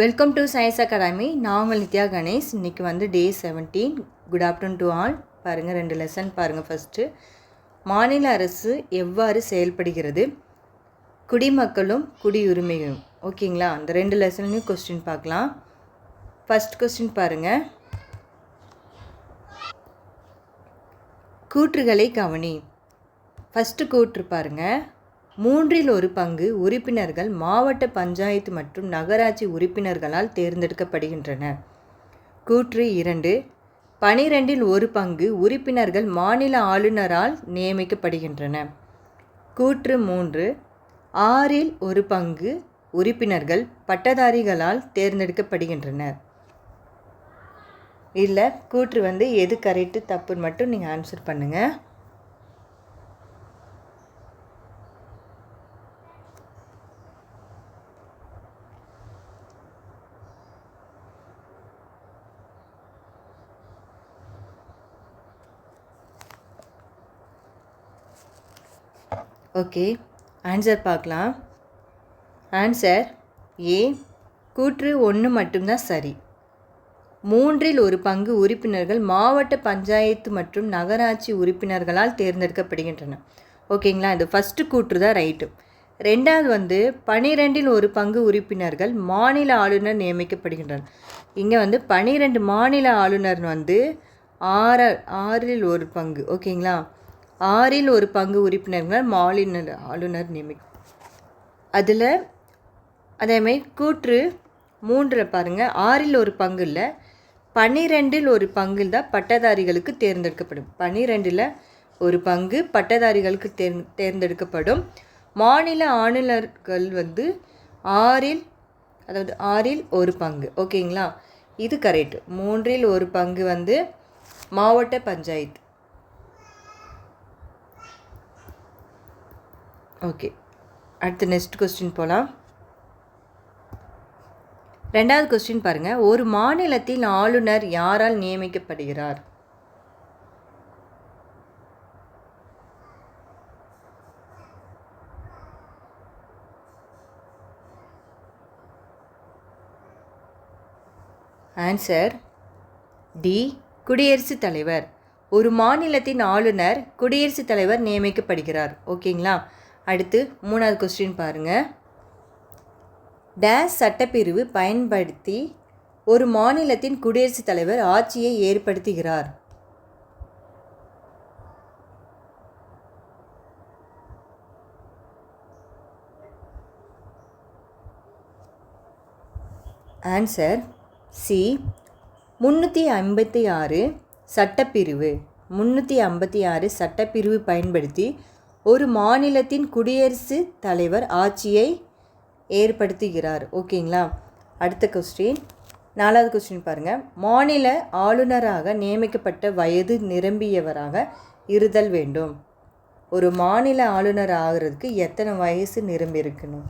Welcome to science academy நான் உங்கள் நித்யா கணேஷ். இன்றைக்கி வந்து day seventeen good afternoon to all பாருங்கள் ரெண்டு லெசன் பாருங்கள் ஃபஸ்ட்டு மாநில அரசு எவ்வாறு செயல்படுகிறது? குடிமக்களும் குடியுரிமையும். ஓகேங்களா அந்த ரெண்டு லெசன்லையும் கொஸ்டின் பார்க்கலாம். ஃபஸ்ட் கொஸ்டின் பாருங்கள் கூற்றுகளை கவனி. ஃபஸ்ட்டு கூற்று பாருங்கள் மூன்றில் ஒரு பங்கு உறுப்பினர்கள் மாவட்ட பஞ்சாயத்து மற்றும் நகராட்சி உறுப்பினர்களால் தேர்ந்தெடுக்கப்படுகின்றன. கூற்று இரண்டு. பனிரெண்டில் ஒரு பங்கு உறுப்பினர்கள் மாநில ஆளுநரால் நியமிக்கப்படுகின்றன. கூற்று மூன்று. ஆறில் ஒரு பங்கு உறுப்பினர்கள் பட்டதாரிகளால் தேர்ந்தெடுக்கப்படுகின்றனர். இல்லை கூற்று வந்து எது கரெக்டு தப்புன்னு மட்டும் நீங்கள் ஆன்சர் பண்ணுங்கள் ஓகே ஆன்சர் பார்க்கலாம். ஆன்சர் ஏ கூற்று ஒன்று மட்டும்தான் சரி. மூன்றில் ஒரு பங்கு உறுப்பினர்கள் மாவட்ட பஞ்சாயத்து மற்றும் நகராட்சி உறுப்பினர்களால் தேர்ந்தெடுக்கப்படுகின்றன. ஓகேங்களா? இது ஃபஸ்ட்டு கூற்று தான் ரைட்டு ரெண்டாவது வந்து பனிரெண்டில் ஒரு பங்கு உறுப்பினர்கள் மாநில ஆளுநர் நியமிக்கப்படுகின்றனர். இங்கே வந்து பனிரெண்டு மாநில ஆளுநர் வந்து ஆற ஆறில் ஒரு பங்கு. ஓகேங்களா? ஆறில் ஒரு பங்கு உறுப்பினர்கள் மாநில ஆளுநர் நியமி அதில் அதேமாதிரி கூற்று மூன்றில் பாருங்கள் ஆறில் ஒரு பங்கு இல்லை பன்னிரெண்டில் ஒரு பங்கில் தான் பட்டதாரிகளுக்கு தேர்ந்தெடுக்கப்படும். பன்னிரெண்டில் ஒரு பங்கு பட்டதாரிகளுக்கு தேர் தேர்ந்தெடுக்கப்படும். மாநில ஆளுநர்கள் வந்து ஆறில் அதாவது ஆறில் ஒரு பங்கு. ஓகேங்களா? இது கரெக்ட் மூன்றில் ஒரு பங்கு வந்து மாவட்ட பஞ்சாயத்து. ஓகே அடுத்து நெக்ஸ்ட் கொஸ்டின் போகலாம் ரெண்டாவது கொஸ்டின் பாருங்கள் ஒரு மாநிலத்தின் ஆளுநர் யாரால் நியமிக்கப்படுகிறார்? ஆன்சர் டி குடியரசுத் தலைவர். ஒரு மாநிலத்தின் ஆளுநர் குடியரசுத் தலைவர் நியமிக்கப்படுகிறார். ஓகேங்களா அடுத்து மூணாவது கொஸ்டின் பாருங்கள் டேஸ் சட்டப்பிரிவு பயன்படுத்தி ஒரு மாநிலத்தின் குடியரசுத் தலைவர் ஆட்சியை ஏற்படுத்துகிறார். ஆன்சர் சி முந்நூற்றி ஐம்பத்தி ஆறு சட்டப்பிரிவு. முந்நூற்றி ஐம்பத்தி ஆறு சட்டப்பிரிவு பயன்படுத்தி ஒரு மாநிலத்தின் குடியரசு தலைவர் ஆட்சியை ஏற்படுத்துகிறார். ஓகேங்களா? அடுத்த கொஸ்டின் நாலாவது கொஸ்டின் பாருங்கள் மாநில ஆளுநராக நியமிக்கப்பட்ட வயது நிரம்பியவராக இருதல் வேண்டும். ஒரு மாநில ஆளுநர் ஆகிறதுக்கு எத்தனை வயசு நிரம்பி இருக்கணும்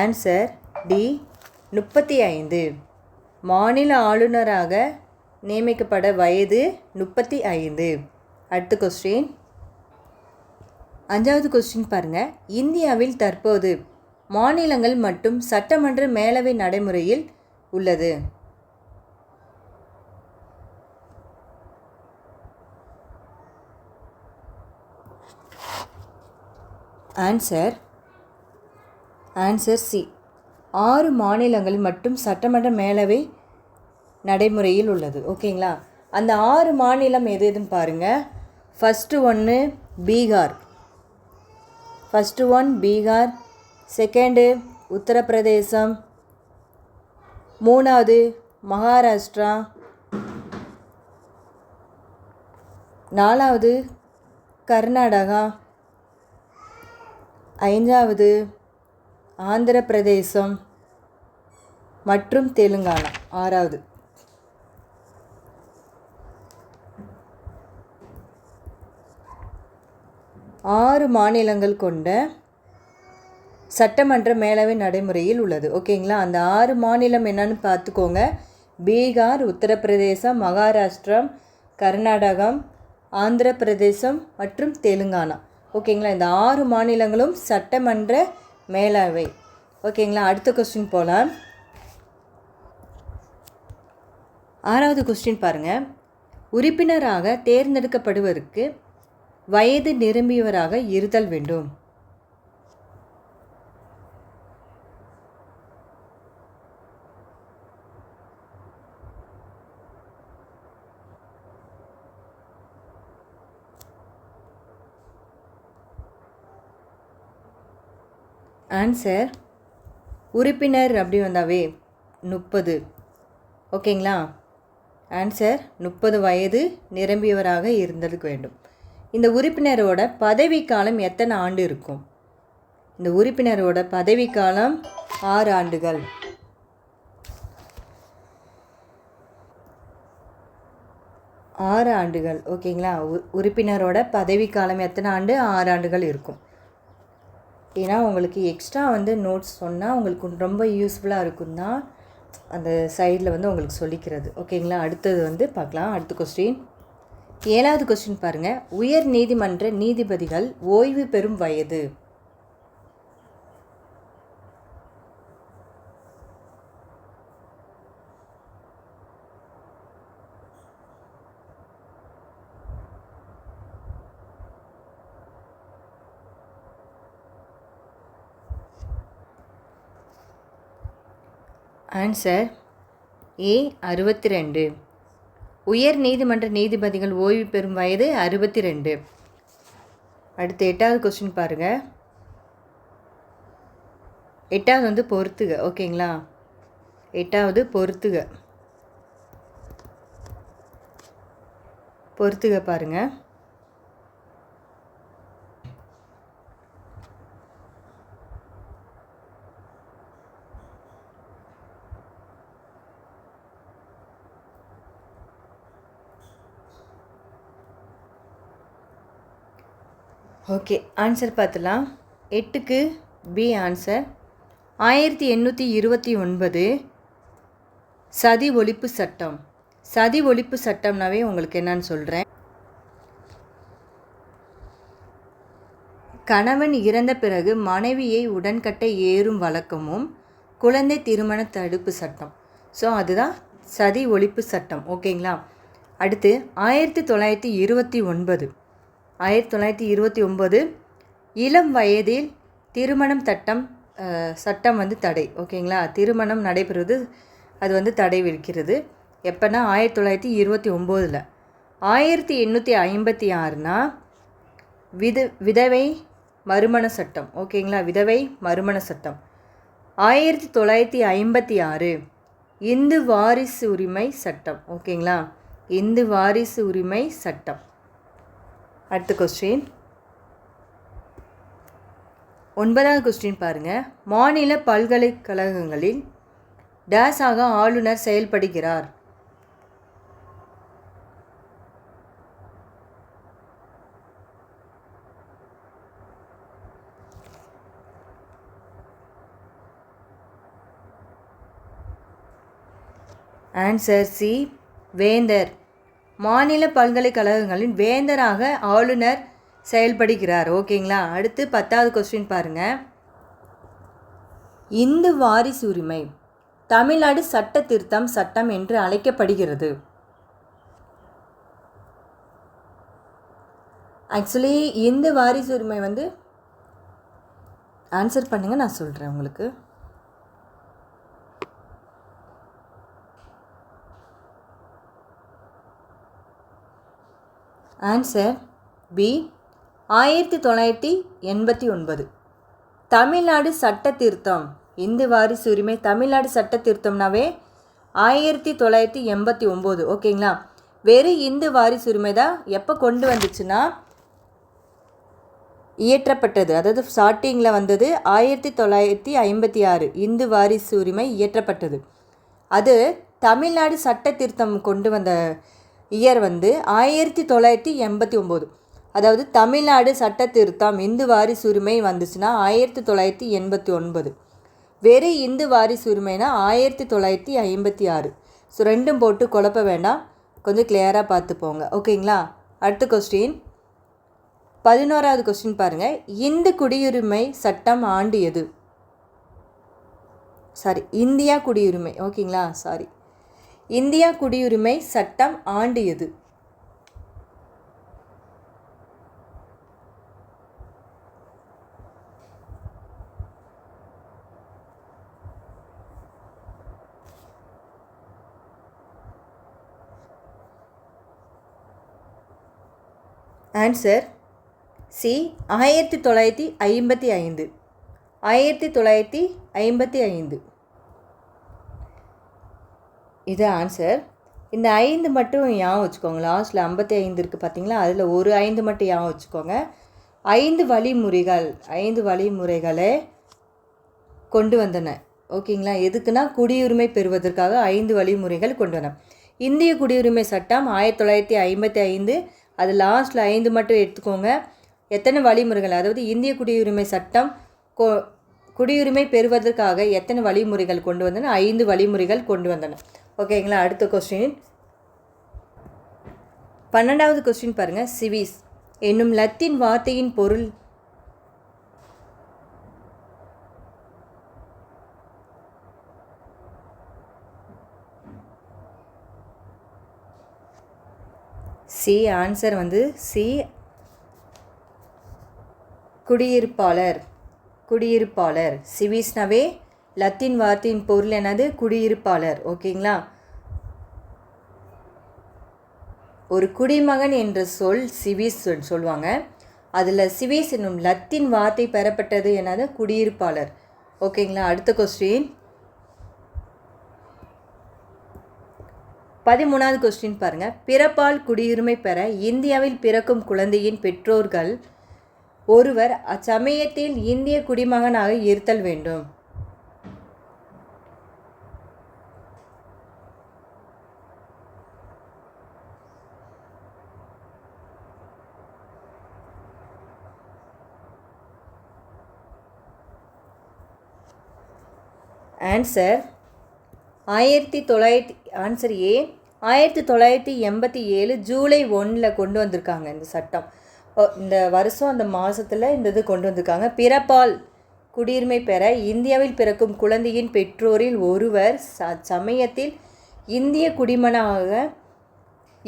ஆன்சர் டி முப்பத்தி ஐந்து. மாநில ஆளுநராக நியமிக்கப்பட வயது முப்பத்தி ஐந்து. அடுத்த கொஸ்டின் அஞ்சாவது கொஸ்டின் பாருங்கள் இந்தியாவில் தற்போது மாநிலங்கள் மற்றும் சட்டமன்ற மேலவை நடைமுறையில் உள்ளது. ஆன்சர் ஆன்சர் சி ஆறு மாநிலங்கள் மட்டும் சட்டமன்ற மேலவை நடைமுறையில் உள்ளது. ஓகேங்களா? அந்த ஆறு மாநிலம் எது எதுன்னு பாருங்கள் ஃபஸ்ட்டு ஒன்று Bihar. First one Bihar. Second Uttar Pradesh. மூணாவது மகாராஷ்டிரா. நாலாவது கர்நாடகா. ஐந்தாவது ஆந்திர பிரதேசம் மற்றும் தெலுங்கானா. ஆறாவது. ஆறு மாநிலங்கள் கொண்ட சட்டமன்ற மேலவை நடைமுறையில் உள்ளது. ஓகேங்களா? அந்த ஆறு மாநிலம் என்னன்னு பார்த்துக்கோங்க. பீகார் உத்தரப்பிரதேசம் மகாராஷ்டிரம் கர்நாடகம் ஆந்திர பிரதேசம் மற்றும் தெலுங்கானா. ஓகேங்களா? இந்த ஆறு மாநிலங்களும் சட்டமன்ற மேலவை ஓகேங்களா அடுத்த கொஸ்டின் போகலாம் ஆறாவது கொஸ்டின் பாருங்கள் உறுப்பினராக தேர்ந்தெடுக்கப்படுவதற்கு வயது நிரம்பியவராக இருத்தல் வேண்டும். ஆன்சர் உறுப்பினர் அப்படி வந்தாவே முப்பது. ஓகேங்களா? ஆன்சர் முப்பது வயது நிரம்பியவராக இருந்ததுக்கு வேண்டும். இந்த உறுப்பினரோட பதவிக்காலம் எத்தனை ஆண்டு இருக்கும்? இந்த உறுப்பினரோட பதவிக்காலம் ஆறு ஆண்டுகள். ஆறு ஆண்டுகள். ஓகேங்களா? உ- உறுப்பினரோட பதவிக்காலம் எத்தனை ஆண்டு? ஆறு ஆண்டுகள் இருக்கும். ஏன்னா உங்களுக்கு எக்ஸ்ட்ரா வந்து நோட்ஸ் சொன்னால் உங்களுக்கு ரொம்ப யூஸ்ஃபுல்லாக இருக்கும் தான் அந்த சைடில் வந்து உங்களுக்கு சொல்லிக்கிறது. ஓகேங்களா அடுத்தது வந்து பார்க்கலாம். அடுத்த கொஸ்டின் ஏழாவது கொஸ்டின் பாருங்கள் உயர் நீதிமன்ற நீதிபதிகள் ஓய்வு பெறும் வயது. ஆன்சர் ஏ அறுபத்தி ரெண்டு உயர் நீதிமன்ற நீதிபதிகள் ஓய்வு பெறும் வயது அறுபத்தி ரெண்டு அடுத்து எட்டாவது கொஸ்டின் பாருங்கள் எட்டாவது வந்து பொறுத்துக ஓகேங்களா? எட்டாவது பொறுத்துக. பொறுத்துக பாருங்கள் ஓகே ஆன்சர் பார்த்துலாம். எட்டுக்கு பி ஆன்சர் ஆயிரத்தி எண்ணூற்றி இருபத்தி ஒன்பது சதி ஒழிப்பு சட்டம். சதி ஒழிப்பு சட்டம்னாவே உங்களுக்கு என்னன்னு சொல்கிறேன் கணவன் இறந்த பிறகு மனைவியை உடன்கட்டை ஏறும் வழக்கமும் குழந்தை திருமண தடுப்பு சட்டம். ஸோ அதுதான் சதி ஒழிப்பு சட்டம். ஓகேங்களா? அடுத்து ஆயிரத்தி தொள்ளாயிரத்தி இருபத்தி ஒன்பது. ஆயிரத்தி தொள்ளாயிரத்தி இருபத்தி ஒம்பது இளம் வயதில் திருமணம் சட்டம் சட்டம் வந்து தடை. ஓகேங்களா? திருமணம் நடைபெறுவது அது வந்து தடை விதிக்கிறது. எப்போனா ஆயிரத்தி தொள்ளாயிரத்தி இருபத்தி ஒம்போதில் ஆயிரத்தி எண்ணூற்றி ஐம்பத்தி ஆறுனா வித விதவை மறுமண சட்டம். ஓகேங்களா? விதவை மறுமண சட்டம். ஆயிரத்தி தொள்ளாயிரத்தி ஐம்பத்தி ஆறு இந்து வாரிசு உரிமை சட்டம். ஓகேங்களா? இந்து வாரிசு உரிமை சட்டம். அடுத்த கொஸ்டின் ஒன்பதாவது கொஸ்டின் பாருங்கள் மாநில பல்கலைக்கழகங்களில் டேஸாக ஆளுநர் செயல்படுகிறார். ஆன்சர் சி வேந்தர். மாநில பல்கலைக்கழகங்களின் வேந்தராக ஆளுநர் செயல்படுகிறார். ஓகேங்களா? அடுத்து பத்தாவது கொஸ்டின் பாருங்கள் இந்து வாரிசு உரிமை. தமிழ்நாடு சட்ட திருத்தம் சட்டம் என்று அழைக்கப்படுகிறது. ஆக்சுவலி இந்து வாரிசு உரிமை வந்து ஆன்சர் பண்ணுங்கள் நான் சொல்கிறேன் உங்களுக்கு. ஆன்சர் பி ஆயிரத்தி தொள்ளாயிரத்தி எண்பத்தி ஒன்பது. தமிழ்நாடு சட்ட திருத்தம் இந்து வாரிசு உரிமை தமிழ்நாடு சட்ட திருத்தம்னாவே ஆயிரத்தி தொள்ளாயிரத்தி எண்பத்தி ஒம்பது ஓகேங்களா? வெறும் இந்து வாரிசு உரிமை தான் எப்போ கொண்டு வந்துச்சுன்னா இயற்றப்பட்டது. அதாவது ஸ்டார்டிங்கில் வந்தது ஆயிரத்தி தொள்ளாயிரத்தி ஐம்பத்தி ஆறு. இந்து வாரிசு உரிமை இயற்றப்பட்டது. அது தமிழ்நாடு சட்ட திருத்தம் கொண்டு வந்த இயர் வந்து ஆயிரத்தி தொள்ளாயிரத்தி எண்பத்தி ஒம்பது. அதாவது தமிழ்நாடு சட்ட திருத்தம் இந்து வாரிசு உரிமை வந்துச்சுன்னா ஆயிரத்தி தொள்ளாயிரத்தி எண்பத்தி ஒன்பது. வெறும் இந்து வாரிசு உரிமைனா ஆயிரத்தி தொள்ளாயிரத்தி ஐம்பத்தி ஆறு. ஸோ ரெண்டும் போட்டு குழப்ப வேண்டாம். கொஞ்சம் கிளியராக பார்த்து போங்க ஓகேங்களா? அடுத்த கொஸ்டின் பதினோராவது கொஸ்டின் பாருங்கள் இந்து குடியுரிமை சட்டம் ஆண்டு எது? சாரி இந்தியா குடியுரிமை. ஓகேங்களா? சாரி இந்தியா குடியுரிமை சட்டம் ஆண்டு எது ஆன்சர் சி ஆயிரத்தி தொள்ளாயிரத்தி ஐம்பத்தி ஐந்து. ஆயிரத்தி தொள்ளாயிரத்தி ஐம்பத்தி ஐந்து. இது ஆன்சர் இந்த ஐந்து மட்டும் ஞாபகம் வச்சுக்கோங்க. லாஸ்ட்டில் ஐம்பத்தி ஐந்து இருக்குது பார்த்தீங்களா அதில் ஒரு ஐந்து மட்டும் ஞாபகம் வச்சுக்கோங்க. ஐந்து வழிமுறைகள் ஐந்து வழிமுறைகளை கொண்டு வந்தன. ஓகேங்களா? எதுக்குன்னா குடியுரிமை பெறுவதற்காக ஐந்து வழிமுறைகள் கொண்டு வந்தன. இந்திய குடியுரிமை சட்டம் ஆயிரத்தி தொள்ளாயிரத்தி ஐம்பத்தி ஐந்து. அது லாஸ்ட்டில் ஐந்து மட்டும் எடுத்துக்கோங்க. எத்தனை வழிமுறைகள்? அதாவது இந்திய குடியுரிமை சட்டம் கொ குடியுரிமை பெறுவதற்காக எத்தனை வழிமுறைகள் கொண்டு வந்தன? ஐந்து வழிமுறைகள் கொண்டு வந்தன. ஓகேங்களா அடுத்த கொஸ்டின் பன்னெண்டாவது கொஸ்டின் பாருங்கள் சிவிஸ். என்னும் லத்தீன் வார்த்தையின் பொருள் சி ஆன்சர் வந்து சி குடியிருப்பாளர். குடியிருப்பாளர். சிவிஸ்னாவே லத்தீன் வார்த்தையின் பொருள் என்னது? குடியிருப்பாளர். ஓகேங்களா? ஒரு குடிமகன் என்ற சொல் சிவிஸ் சொல்லுவாங்க. அதில் சிவிஸ் என்னும் லத்தீன் வார்த்தை பெறப்பட்டது என்னது? குடியிருப்பாளர். ஓகேங்களா? அடுத்த கொஸ்டின் பதிமூணாவது கொஸ்டின் பாருங்கள் பிறப்பால் குடியுரிமை பெற இந்தியாவில் பிறக்கும் குழந்தையின் பெற்றோர்கள் ஒருவர் அச்சமயத்தில் இந்திய குடிமகனாக இருத்தல் வேண்டும். ஆன்சர் ஆயிரத்தி தொள்ளாயிரத்தி ஆன்சர் ஏ ஆயிரத்தி தொள்ளாயிரத்தி எண்பத்தி ஏழு ஜூலை ஒன்றில் கொண்டு வந்திருக்காங்க இந்த சட்டம். இந்த வருஷம் அந்த மாதத்தில் இந்த இது கொண்டு வந்திருக்காங்க. பிறப்பால் குடியுரிமை பெற இந்தியாவில் பிறக்கும் குழந்தையின் பெற்றோரில் ஒருவர் ச சமயத்தில் இந்திய குடிமனாக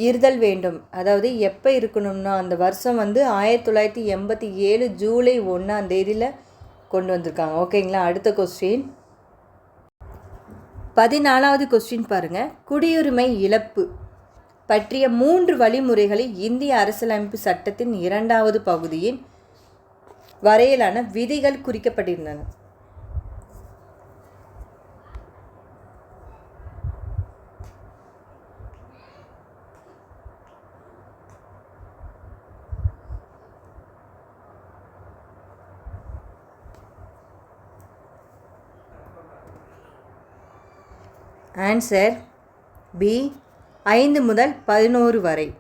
இருதல் வேண்டும். அதாவது எப்போ இருக்கணும்னா அந்த வருஷம் வந்து ஆயிரத்தி தொள்ளாயிரத்தி எண்பத்தி ஏழு ஜூலை ஒன்றாம் தேதியில் கொண்டு வந்திருக்காங்க. ஓகேங்களா? அடுத்த கொஸ்டின் பதினாலாவது கொஸ்டின் பாருங்க. குடியுரிமை இழப்பு பற்றிய மூன்று வழிமுறைகளை இந்திய அரசியலமைப்பு சட்டத்தின் இரண்டாவது பகுதியின் வரையிலான விதிகள் குறிக்கப்பட்டிருந்தன. ஆன்சர் பி ஐந்து முதல் பதினோரு வரை.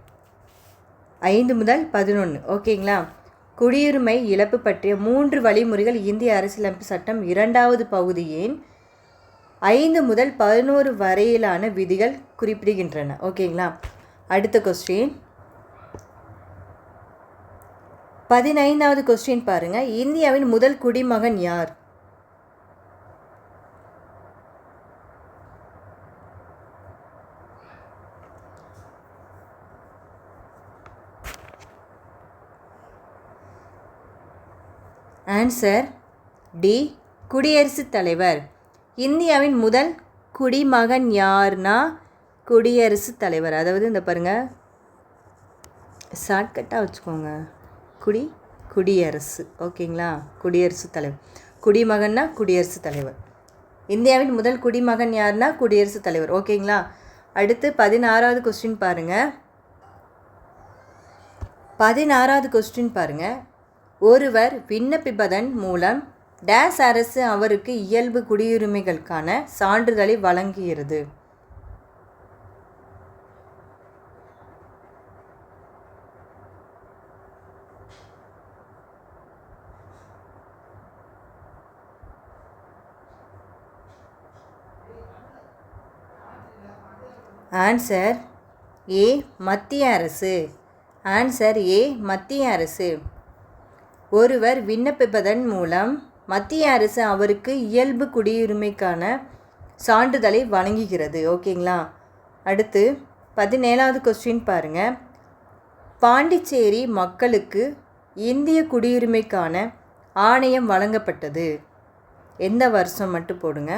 ஐந்து முதல் பதினொன்று ஓகேங்களா? குடியுரிமை இழப்பு பற்றிய மூன்று வழிமுறைகள் இந்திய அரசியலமைப்பு சட்டம் இரண்டாவது பகுதியின் ஐந்து முதல் பதினோரு வரையிலான விதிகள் குறிப்பிடுகின்றன. ஓகேங்களா? அடுத்த கொஸ்டின் பதினைந்தாவது கொஸ்டின் பாருங்கள் இந்தியாவின் முதல் குடிமகன் யார்? ஆன்சர் டி குடியரசுத் தலைவர். இந்தியாவின் முதல் குடிமகன் யார்னா குடியரசுத் தலைவர்? அதாவது இந்த பாருங்கள் ஷார்ட்கட்டாக வச்சுக்கோங்க. குடி குடியரசு. ஓகேங்களா? குடியரசுத் தலைவர். குடிமகன்னா குடியரசுத் தலைவர். இந்தியாவின் முதல் குடிமகன் யார்னா குடியரசுத் தலைவர். ஓகேங்களா? அடுத்து பதினாறாவது கொஸ்டின் பாருங்கள் பதினாறாவது கொஸ்டின் பாருங்கள் ஒருவர் விண்ணப்பிப்பதன் மூலம் டேஸ் அரசு அவருக்கு இயல்பு குடியுரிமைகளுக்கான சான்றிதழை வழங்குகிறது. ஆன்சர் ஏ மத்திய அரசு. ஆன்சர் ஏ மத்திய அரசு. ஒருவர் விண்ணப்பிப்பதன் மூலம் மத்திய அரசு அவருக்கு இயல்பு குடியுரிமைக்கான சான்றிதழை வழங்குகிறது. ஓகேங்களா? அடுத்து பதினேழாவது கொஸ்டின் பாருங்கள் பாண்டிச்சேரி மக்களுக்கு இந்திய குடியுரிமைக்கான ஆணையம் வழங்கப்பட்டது. எந்த வருஷம் மட்டும் போடுங்க.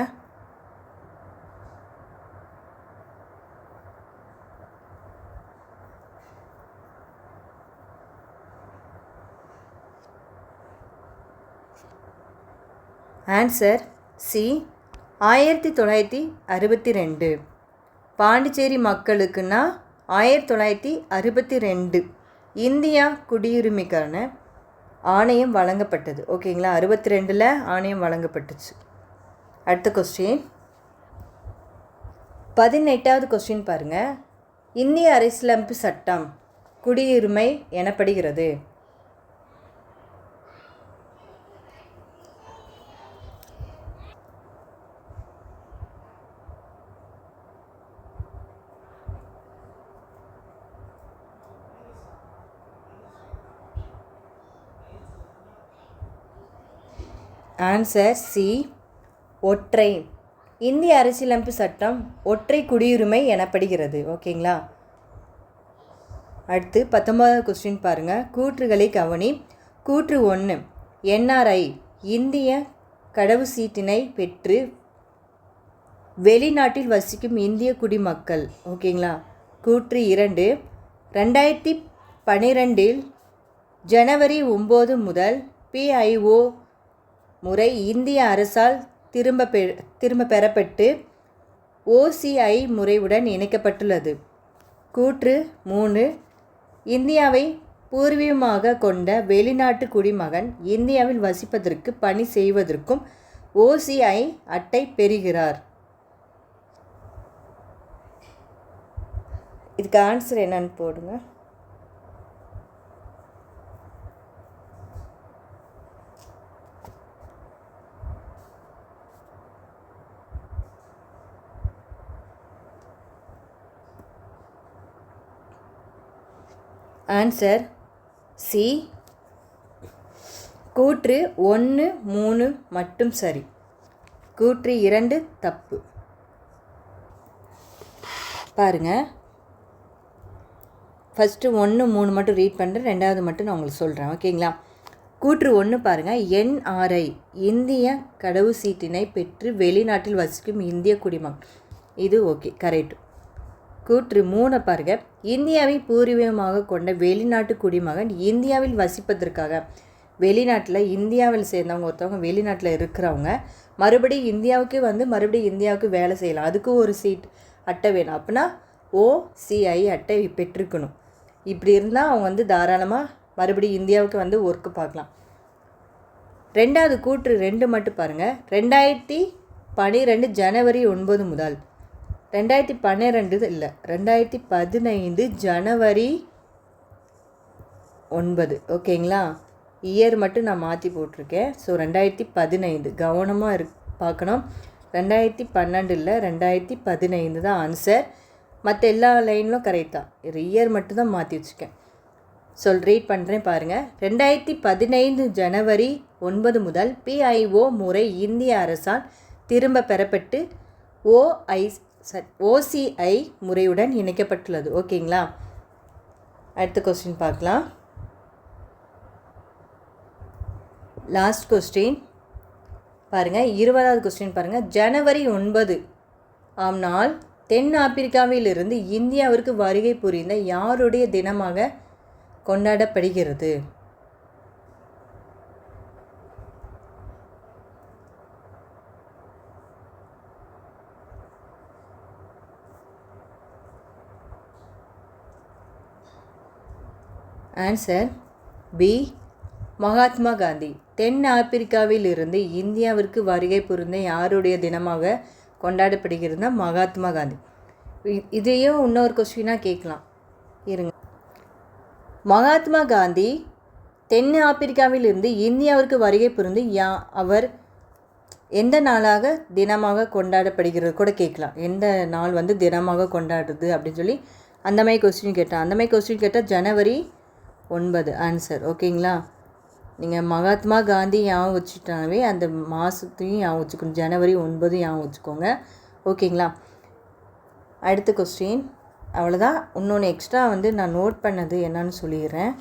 ஆன்சர் சி ஆயிரத்தி தொள்ளாயிரத்தி அறுபத்தி ரெண்டு. பாண்டிச்சேரி மக்களுக்குன்னா ஆயிரத்தி தொள்ளாயிரத்தி அறுபத்தி ரெண்டு. இந்தியா குடியுரிமைக்கான ஆணையம் வழங்கப்பட்டது. ஓகேங்களா? அறுபத்தி ரெண்டில் ஆணையம் வழங்கப்பட்டுச்சு. அடுத்த கொஸ்டின் பதினெட்டாவது கொஸ்டின் பாருங்கள் இந்திய அரசியலமைப்பு சட்டம் குடியுரிமை எனப்படுகிறது. ஆன்சர் சி ஒற்றை. இந்திய அரசியலமைப்பு சட்டம் ஒற்றை குடியுரிமை எனப்படுகிறது. ஓகேங்களா? அடுத்து பத்தொன்பதாவது கொஸ்டின் பாருங்கள் கூற்றுகளை கவனி. கூற்று ஒன்று என்ஆர்ஐ இந்திய கடவுச்சீட்டினை பெற்று வெளிநாட்டில் வசிக்கும் இந்திய குடிமக்கள். ஓகேங்களா? கூற்று இரண்டு. ரெண்டாயிரத்தி பன்னிரெண்டில் ஜனவரி ஒம்பது முதல் பிஐஓ முறை இந்திய அரசால் திரும்ப பெ திரும்ப பெறப்பட்டு ஓசிஐ முறையுடன் இணைக்கப்பட்டுள்ளது. கூற்று மூணு இந்தியாவை பூர்வீகமாக கொண்ட வெளிநாட்டு குடிமகன் இந்தியாவில் வசிப்பதற்கு பணி செய்வதற்கும் ஓசிஐ அட்டை பெறுகிறார். இதுக்கு ஆன்சர் என்னன்னு போடுங்க. ஆன்சர் சி கூற்று ஒன்று மூணு மட்டும் சரி. கூற்று இரண்டு தப்பு. பாருங்க. ஃபஸ்ட்டு ஒன்று மூணு மட்டும் ரீட் பண்ணுறேன் ரெண்டாவது மட்டும் நான் உங்களுக்கு சொல்கிறேன் ஓகேங்களா கூற்று ஒன்று பாருங்கள் என்ஆர்ஐ இந்திய கடவு சீட்டினை பெற்று வெளிநாட்டில் வசிக்கும் இந்திய குடிமகன் இது ஓகே கரெக்ட் கூற்று மூணை பாருங்க. இந்தியாவை பூர்வீகமாக கொண்ட வெளிநாட்டு குடிமகன் இந்தியாவில் வசிப்பதற்காக. வெளிநாட்டில் இந்தியாவில் சேர்ந்தவங்க ஒருத்தவங்க வெளிநாட்டில் இருக்கிறவங்க மறுபடியும் இந்தியாவுக்கு வந்து மறுபடியும் இந்தியாவுக்கு வேலை செய்யலாம். அதுக்கு ஒரு சீட் அட்டை வேணும். அப்படின்னா ஓசிஐ அட்டை பெற்றிருக்கணும். இப்படி இருந்தால் அவங்க வந்து தாராளமாக மறுபடியும் இந்தியாவுக்கு வந்து ஒர்க்கு பார்க்கலாம். ரெண்டாவது கூற்று ரெண்டு மட்டும் பாருங்கள் ரெண்டாயிரத்தி பனிரெண்டு ஜனவரி ஒன்பது முதல் ரெண்டாயிரத்தி பன்னிரெண்டு இல்லை ரெண்டாயிரத்தி பதினைந்து ஜனவரி ஒன்பது. ஓகேங்களா? இயர் மட்டும் நான் மாற்றி போட்டிருக்கேன். ஸோ ரெண்டாயிரத்தி பதினைந்து. கவனமாக இரு பார்க்கணும். ரெண்டாயிரத்தி பன்னெண்டு இல்லை ரெண்டாயிரத்தி பதினைந்து தான் ஆன்சர் மற்ற எல்லா லைன்லும் கரெக்ட் தான். இயர் மட்டும் தான் மாற்றி வச்சுருக்கேன். சொல் ரீட் பண்ணுறேன் பாருங்கள் ரெண்டாயிரத்தி பதினைந்து ஜனவரி ஒன்பது முதல் பிஐஓ முறை இந்திய அரசால் திரும்ப பெறப்பட்டு ஓஐ சரி ஓசிஐ முறையுடன் இணைக்கப்பட்டுள்ளது. ஓகேங்களா? அடுத்த கொஸ்டின் பார்க்கலாம். லாஸ்ட் கொஸ்டின் பாருங்கள் இருபதாவது கொஸ்டின் பாருங்கள் ஜனவரி ஒன்பது ஆம் நாள் தென் ஆப்பிரிக்காவிலிருந்து இந்தியாவிற்கு வருகை புரிந்த யாருடைய தினமாக கொண்டாடப்படுகிறது? Answer B Mahatma Gandhi. தென் ஆப்பிரிக்காவில் இருந்து இந்தியாவிற்கு வருகை புரிந்த யாருடைய தினமாக கொண்டாடப்படுகிறதுனா மகாத்மா காந்தி. இதையும் இன்னொரு கொஸ்டினாக கேட்கலாம். இருங்க. மகாத்மா காந்தி தென் ஆப்பிரிக்காவில் இருந்து இந்தியாவிற்கு வருகை புரிந்து யா அவர் எந்த நாளாக தினமாக கொண்டாடப்படுகிறது கூட கேட்கலாம். எந்த நாள் வந்து தினமாக கொண்டாடுறது அப்படின்னு சொல்லி அந்த மாதிரி கொஸ்டின் கேட்டால் அந்த மாதிரி கொஸ்டின் கேட்டால் ஜனவரி ஒன்பது ஆன்சர் ஓகேங்களா நீங்கள் மகாத்மா காந்தி ஞாபகம் வச்சுட்டாவே அந்த மாதத்தையும் ஞாபகம் வச்சுக்கணும். ஜனவரி ஒன்பது ஞாபகம் வச்சுக்கோங்க. ஓகேங்களா அடுத்த கொஸ்டின் அவ்வளோதான் இன்னொன்று எக்ஸ்ட்ரா வந்து நான் நோட் பண்ணது என்னன்னு சொல்லிடுறேன்.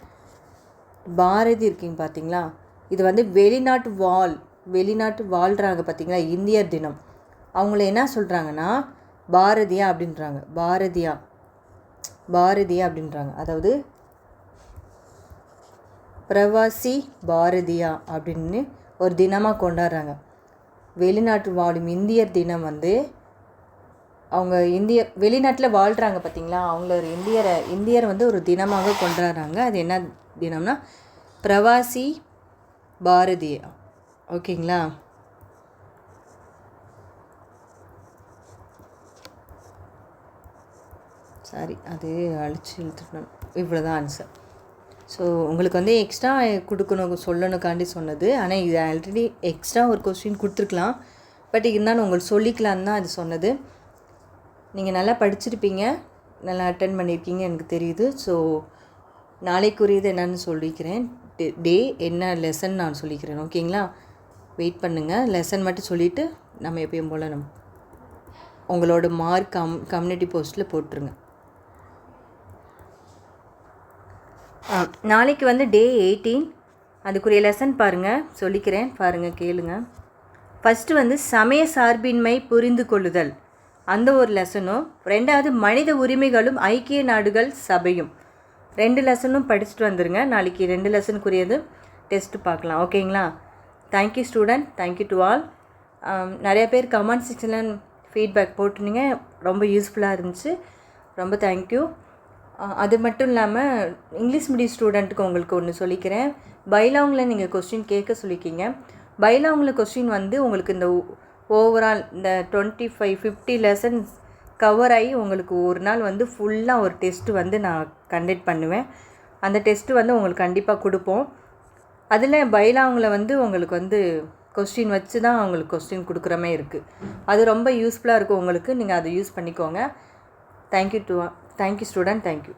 பாரதி இருக்கீங்க பார்த்தீங்களா இது வந்து வெளிநாட்டு வால் வெளிநாட்டு வாழ்கிறாங்க பார்த்தீங்களா இந்தியர் தினம். அவங்கள என்ன சொல்கிறாங்கன்னா பாரதியா அப்படின்றாங்க. பாரதியா. பாரதியா அப்படின்றாங்க. அதாவது பிரவாசி பாரதியா அப்படின்னு ஒரு தினமாக கொண்டாடுறாங்க. வெளிநாட்டு வாழும் இந்தியர் தினம் வந்து அவங்க இந்திய வெளிநாட்டில் வாழ்கிறாங்க பார்த்தீங்களா அவங்கள ஒரு இந்தியரை இந்தியர் வந்து ஒரு தினமாக கொண்டாடுறாங்க. அது என்ன தினம்னா பிரவாசி பாரதியா. ஓகேங்களா? சாரி அது அழிச்சு இழுத்துட்டேன் இவ்வளோ தான் ஆன்சர் ஸோ உங்களுக்கு வந்து எக்ஸ்ட்ரா கொடுக்கணும் சொல்லணுக்காண்டி சொன்னது. ஆனால் இது ஆல்ரெடி எக்ஸ்ட்ரா ஒரு கொஸ்டின் கொடுத்துருக்கலாம். பட் இருந்தாலும் உங்களுக்கு சொல்லிக்கலான்னு தான் அது சொன்னது. நீங்கள் நல்லா படிச்சிருப்பீங்க. நல்லா அட்டன் பண்ணியிருக்கீங்க எனக்கு தெரியுது. ஸோ நாளைக்குரியது என்னன்னு சொல்லிக்கிறேன். டே என்ன லெசன் நான் சொல்லிக்கிறேன். ஓகேங்களா வெயிட் பண்ணுங்கள் லெசன் மட்டும் சொல்லிவிட்டு நம்ம எப்பயும் போல் நம்ம உங்களோட மார்க் கம் கம்யூனிட்டி போஸ்ட்டில் போட்டுருங்க. நாளைக்கு வந்து டே எயிட்டீன் அதுக்குரிய லெசன் பாருங்கள் சொல்லிக்கிறேன். பாருங்கள் கேளுங்க. ஃபஸ்ட்டு வந்து சமய சார்பின்மை புரிந்து கொள்ளுதல். அந்த ஒரு லெசனும் ரெண்டாவது மனித உரிமைகளும் ஐக்கிய நாடுகள் சபையும். ரெண்டு லெசனும் படிச்சுட்டு வந்துருங்க. நாளைக்கு ரெண்டு லெசனுக்குரியது டெஸ்ட்டு பார்க்கலாம். ஓகேங்களா thank you student thank you to all நிறையா பேர் கமெண்ட் செக்ஷனில் ஃபீட்பேக் போட்டிருந்தீங்க. ரொம்ப யூஸ்ஃபுல்லாக இருந்துச்சு. ரொம்ப தேங்க்யூ அது மட்டும் இல்லாமல் இங்கிலீஷ் மீடியம் ஸ்டூடெண்ட்டுக்கு உங்களுக்கு ஒன்று சொல்லிக்கிறேன். பைலாங்கில் நீங்கள் கொஸ்டின் கேட்க சொல்லிக்கிங்க பைலாங்கில் கொஸ்டின் வந்து உங்களுக்கு இந்த ஓவரால் இந்த twenty five fifty lessons cover ஆகி உங்களுக்கு ஒரு நாள் வந்து ஃபுல்லாக ஒரு டெஸ்ட்டு வந்து நான் கண்டக்ட் பண்ணுவேன். அந்த டெஸ்ட்டு வந்து உங்களுக்கு கண்டிப்பாக கொடுப்போம். அதில் பைலாங்கில் வந்து உங்களுக்கு வந்து கொஸ்டின் வச்சு தான் உங்களுக்கு கொஸ்டின் கொடுக்குற மாதிரி இருக்குது அது ரொம்ப யூஸ்ஃபுல்லாக இருக்கும் உங்களுக்கு. நீங்கள் அதை யூஸ் பண்ணிக்கோங்க. Thank you to thank you student thank you